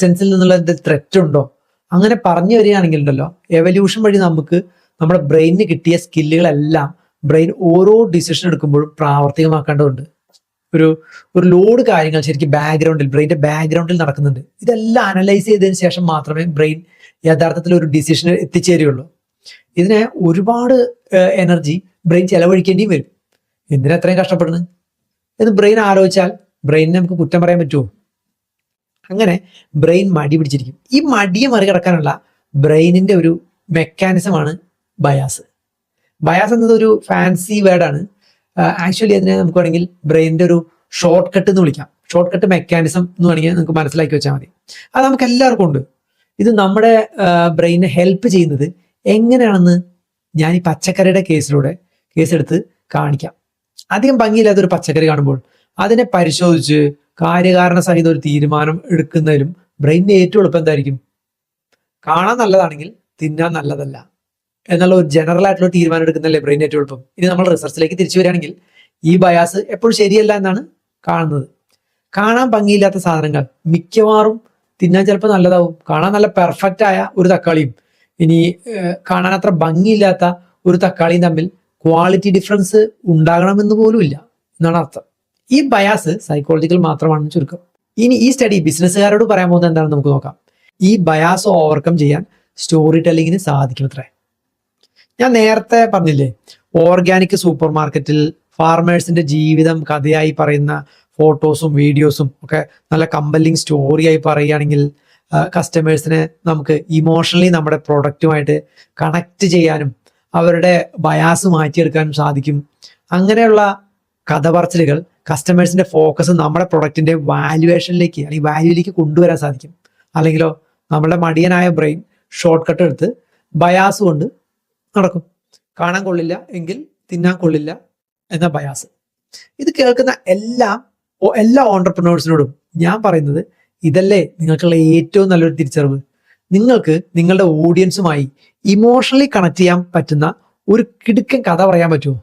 എക്സിസ്റ്റൻസിൽ നിന്നുള്ള ത്രെറ്റ് ഉണ്ടോ? അങ്ങനെ പറഞ്ഞു വരികയാണെങ്കിൽ ഉണ്ടല്ലോ എവല്യൂഷൻ വഴി നമുക്ക് നമ്മുടെ ബ്രെയിനിന് കിട്ടിയ സ്കില്ലുകളെല്ലാം ബ്രെയിൻ ഓരോ ഡിസിഷൻ എടുക്കുമ്പോഴും പ്രാവർത്തികമാക്കേണ്ടതുണ്ട്. ഒരു ഒരു ലോഡ് കാര്യങ്ങൾ ശരിക്കും ബാക്ക്ഗ്രൗണ്ടിൽ ബ്രെയിന്റെ ബാക്ക്ഗ്രൗണ്ടിൽ നടക്കുന്നുണ്ട്. ഇതെല്ലാം അനലൈസ് ചെയ്തതിന് ശേഷം മാത്രമേ ബ്രെയിൻ യഥാർത്ഥത്തിൽ ഒരു ഡിസിഷൻ എത്തിച്ചേരുകയുള്ളൂ. ഇതിനെ ഒരുപാട് എനർജി ബ്രെയിൻ ചെലവഴിക്കേണ്ടിയും വരും. എന്തിനാ അത്രയും കഷ്ടപ്പെടുന്നത്? എന്ന് ബ്രെയിൻ ആലോചിച്ചാൽ ബ്രെയിനിനെ നമുക്ക് കുറ്റം പറയാൻ പറ്റുമോ? അങ്ങനെ ബ്രെയിൻ മടി പിടിച്ചിരിക്കും. ഈ മടിയെ മറികടക്കാനുള്ള ബ്രെയിനിന്റെ ഒരു മെക്കാനിസമാണ് ബയാസ് ബയാസ് എന്നത് ഒരു ഫാൻസി വേർഡാണ് ആക്ച്വലി അതിനെ നമുക്ക് വേണമെങ്കിൽ ബ്രെയിനിന്റെ ഒരു ഷോർട്ട് കട്ട് എന്ന് വിളിക്കാം. ഷോർട്ട് കട്ട് മെക്കാനിസം എന്ന് വേണമെങ്കിൽ നമുക്ക് മനസ്സിലാക്കി വെച്ചാൽ മതി. അത് നമുക്ക് എല്ലാവർക്കും ഉണ്ട്. ഇത് നമ്മുടെ ബ്രെയിനെ ഹെൽപ്പ് ചെയ്യുന്നത് എങ്ങനെയാണെന്ന് ഞാൻ ഈ പച്ചക്കറിയുടെ കേസിലൂടെ കേസെടുത്ത് കാണിക്കാം. അധികം ഭംഗിയില്ലാത്തൊരു പച്ചക്കറി കാണുമ്പോൾ അതിനെ പരിശോധിച്ച് കാര്യകാരണ സഹിത ഒരു തീരുമാനം എടുക്കുന്നതിലും ബ്രെയിനിന് ഏറ്റവും എളുപ്പം എന്തായിരിക്കും? കാണാൻ നല്ലതാണെങ്കിൽ തിന്നാൻ നല്ലതല്ല എന്നുള്ള ഒരു ജനറൽ ആയിട്ടുള്ള തീരുമാനം എടുക്കുന്നല്ലേ ബ്രെയിൻ ഏറ്റവും എളുപ്പം. ഇനി നമ്മൾ റിസർച്ചിലേക്ക് തിരിച്ചു വരികയാണെങ്കിൽ ഈ ബയാസ് എപ്പോഴും ശരിയല്ല എന്നാണ് കാണുന്നത്. കാണാൻ ഭംഗിയില്ലാത്ത സാധനങ്ങൾ മിക്കവാറും തിന്നാൻ ചിലപ്പോൾ നല്ലതാവും. കാണാൻ നല്ല പെർഫെക്റ്റ് ആയ ഒരു തക്കാളിയും. ഇനി കാണാൻ അത്ര ഭംഗിയില്ലാത്ത ഒരു തക്കാളിയും തമ്മിൽ ക്വാളിറ്റി ഡിഫറൻസ് ഉണ്ടാകണമെന്ന് പോലും ഇല്ല എന്നാണ് അർത്ഥം. ഈ ബയാസ് സൈക്കോളജിക്കൽ മാത്രമാണ് ചുരുക്കം. ഇനി ഈ സ്റ്റഡി ബിസിനസ്സുകാരോട് പറയാൻ പോകുന്നത് എന്താണെന്ന് നമുക്ക് നോക്കാം. ഈ ബയാസ് ഓവർകം ചെയ്യാൻ സ്റ്റോറി ടെല്ലിങ്ങിന് സാധിക്കും അത്ര ഞാൻ നേരത്തെ പറഞ്ഞില്ലേ ഓർഗാനിക് സൂപ്പർ മാർക്കറ്റിൽ ഫാർമേഴ്സിന്റെ ജീവിതം കഥയായി പറയുന്ന ഫോട്ടോസും വീഡിയോസും ഒക്കെ നല്ല കമ്പല്ലിങ് സ്റ്റോറിയായി പറയുകയാണെങ്കിൽ കസ്റ്റമേഴ്സിനെ നമുക്ക് ഇമോഷണലി നമ്മുടെ പ്രൊഡക്റ്റുമായിട്ട് കണക്ട് ചെയ്യാനും അവരുടെ ബയാസ് മാറ്റിയെടുക്കാനും സാധിക്കും. അങ്ങനെയുള്ള കഥ പറച്ചിലുകൾ കസ്റ്റമേഴ്സിന്റെ ഫോക്കസ് നമ്മുടെ പ്രൊഡക്റ്റിന്റെ വാല്യുവേഷനിലേക്ക് അല്ലെങ്കിൽ വാല്യൂയിലേക്ക് കൊണ്ടുവരാൻ സാധിക്കും. അല്ലെങ്കിലോ നമ്മുടെ മടിയനായ ബ്രെയിൻ ഷോർട്ട് കട്ട് എടുത്ത് ബയാസ് കൊണ്ട് നടക്കും. കാണാൻ കൊള്ളില്ല എങ്കിൽ തിന്നാൻ കൊള്ളില്ല എന്ന ബയാസ് ഇത് കേൾക്കുന്ന എല്ലാ എല്ലാ ഓണ്ടർപ്രണേഴ്സിനോടും ഞാൻ പറയുന്നത് ഇതല്ലേ നിങ്ങൾക്കുള്ള ഏറ്റവും നല്ലൊരു തിരിച്ചറിവ്. നിങ്ങൾക്ക് നിങ്ങളുടെ ഓഡിയൻസുമായി ഇമോഷണലി കണക്ട് ചെയ്യാൻ പറ്റുന്ന ഒരു കിടുക്കൻ കഥ പറയാൻ പറ്റുമോ?